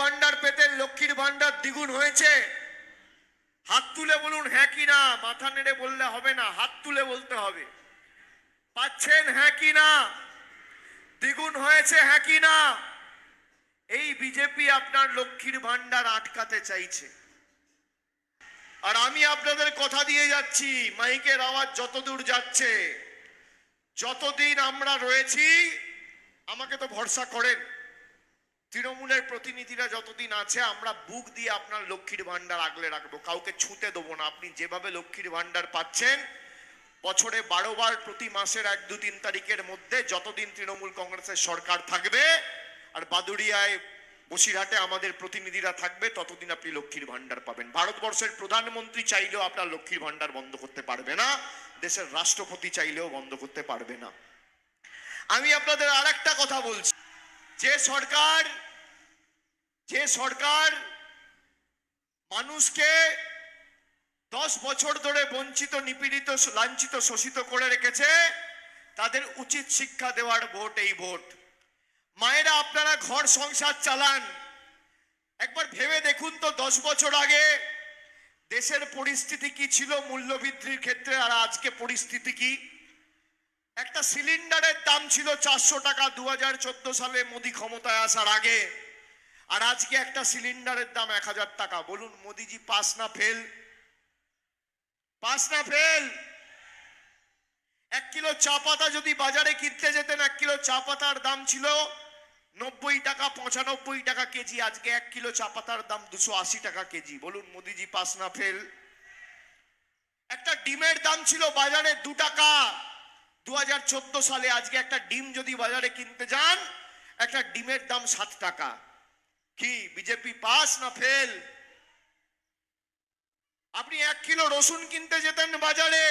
ভান্ডার পেতেন লক্ষ্মীর ভান্ডার দ্বিগুণ হয়েছে। হাত তুলে বলুন হ্যাঁ কি না? মাথা নেড়ে বললে হবে না, হাত তুলে বলতে হবে। পাচ্ছেন হ্যাঁ কি না? দ্বিগুণ হয়েছে হ্যাঁ কি না? এই বিজেপি আপনার লক্ষ্মীর ভান্ডার আটকাতে চাইছে। আর আমি আপনাদের কথা দিয়ে যাচ্ছি, মাইকের আওয়াজ যতদূর যাচ্ছে, যতদিন আমরা রয়েছি, আমাকে তো ভরসা করেন। তৃণমূলের প্রতিনিধিরা যতদিন আছে, আমরা বুক দিয়ে আপনার লক্ষ্মীর ভান্ডার আগলে রাখব। কাউকে ছুঁতে দেবো না। আপনি যেভাবে লক্ষ্মীর ভান্ডার পাচ্ছেন, বছরে বারো বার প্রতি মাসের এক দু তিন তারিখের মধ্যে যতদিন তৃণমূল কংগ্রেসের সরকার থাকবে আর বাদুড়িয়ায়, বসিরহাটে আমাদের প্রতিনিধিরা থাকবে, ততদিন আপনি লক্ষ্মীর ভান্ডার পাবেন। ভারতবর্ষের প্রধানমন্ত্রী চাইলেও আপনার লক্ষ্মীর ভান্ডার বন্ধ করতে পারবে না। দেশের রাষ্ট্রপতি চাইলেও বন্ধ করতে পারবে না। আমি আপনাদের আর একটা কথা বলছি। যে সরকার যে সরকার মানুষকে দশ বছর ধরে বঞ্চিত, নিপীড়িত, লাঞ্ছিত, শোষিত করে রেখেছে, তাদের উচিত শিক্ষা দেওয়ার ভোট, এই ভোট। মায়েরা, আপনারা ঘর সংসার চালান। একবার ভেবে দেখুন তো, দশ বছর আগে দেশের পরিস্থিতি কি ছিল, মূল্যবৃদ্ধির ক্ষেত্রে, আর আজকে পরিস্থিতি কি? একটা সিলিন্ডারের দাম ছিল চারশো টাকা, দু হাজার চোদ্দ সালে মোদি ক্ষমতায় আসার আগে। আর আজকে একটা সিলিন্ডারের দাম এক হাজার টাকা। বলুন, মোদিজি, পাস না ফেল? পাস না ফেল? এক কিলো চা পাতা যদি বাজারে কিনতে যেতেন, এক কিলো চা পাতার দাম ছিল নব্বই টাকা, পঁচানব্বই টাকা কেজি। আজকে এক কিলো চা পাতার দাম দুশো আশি টাকা কেজি। বলুন, মোদিজি, পাস না ফেল? একটা ডিমের দাম ছিল বাজারে দু টাকা। দু হাজার চোদ্দ সালে আজকে একটা ডিম যদি বাজারে কিনতে যান, একটা ডিমের দাম সাত টাকা। কি বিজেপি পাস না ফেল? আপনি এক কিলো রসুন কিনতে যেতেন বাজারে।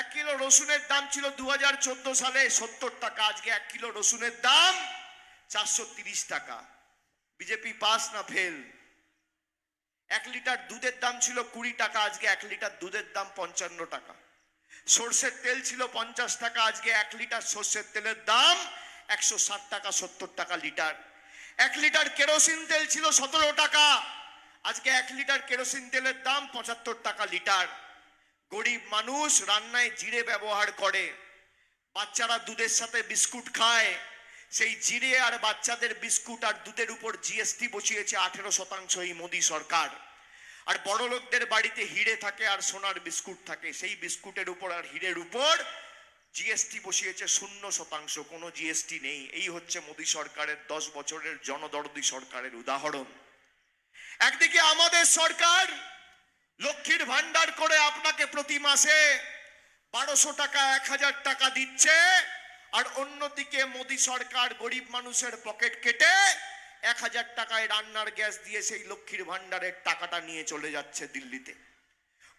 এক কিলো রসুনের দাম ছিল দু হাজার চোদ্দ সালে সত্তর টাকা, আজকে এক কিলো রসুনের দাম চারশো টাকা। বিজেপি পাস না ফেল। এক লিটার দুধের দাম ছিল কুড়ি টাকা, আজকে এক লিটার দুধের দাম পঞ্চান্ন টাকা। সর্ষের তেল ছিল পঞ্চাশ টাকা, আজকে এক লিটার সর্ষের তেলের দাম একশো ষাট টাকা, সত্তর টাকা লিটার। এক লিটার কেরোসিন তেল ছিল সতেরো টাকা। আজকে এক লিটার কেরোসিন তেলের দাম পঁচাত্তর টাকা লিটার। গরিব মানুষ রান্নায় জিরে ব্যবহার করে। বাচ্চারা দুধের সাথে বিস্কুট খায়। সেই জিরে আর বাচ্চাদের বিস্কুট আর দুধের উপর জিএসটি বসিয়েছে আঠেরো শতাংশ এই মোদী সরকার। আর বড় লোকদের বাড়িতে হিরে থাকে আর সোনার বিস্কুট থাকে। সেই বিস্কুটের উপর আর হিরের উপর জিএসটি বসিয়েছে শূন্য শতাংশ, কোনো জিএসটি নেই। এই হচ্ছে মোদী সরকারের দশ বছরের জনদরদি সরকারের উদাহরণ। একদিকে আমাদের সরকার লক্ষ্মীর ভান্ডার করে আপনাকে প্রতি মাসে বারোশো টাকা, এক হাজার টাকা দিচ্ছে, আর অন্যদিকে মোদী সরকার গরিব মানুষের পকেট কেটে এক হাজার টাকায় রান্নার গ্যাস দিয়ে সেই লক্ষ্মীর ভান্ডারের টাকাটা নিয়ে চলে যাচ্ছে দিল্লিতে।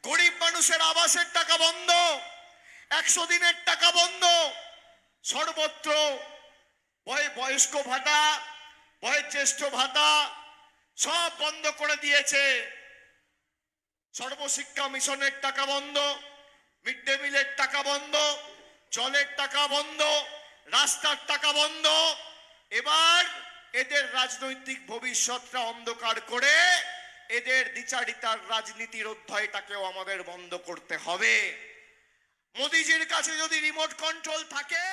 গরিব মানুষের আবাসের টাকা বন্ধ। একশো দিনের টাকা বন্ধ। সর্বত্র বয় বয়স্ক ভাতা বয়োজ্যেষ্ঠ ভাতা, সব বন্ধ করে দিয়েছে। সর্বশিক্ষা মিশনের টাকা বন্ধ, মিড ডে মিলের টাকা বন্ধ, জলের টাকা বন্ধ, রাস্তার টাকা বন্ধ। এবার এদের রাজনৈতিক ভবিষ্যৎটা অন্ধকার করে এদের দ্বিচারিতার রাজনীতির অধ্যায়টাকেও আমাদের বন্ধ করতে হবে। মোদিজির কাছে যদি রিমোট কন্ট্রোল থাকে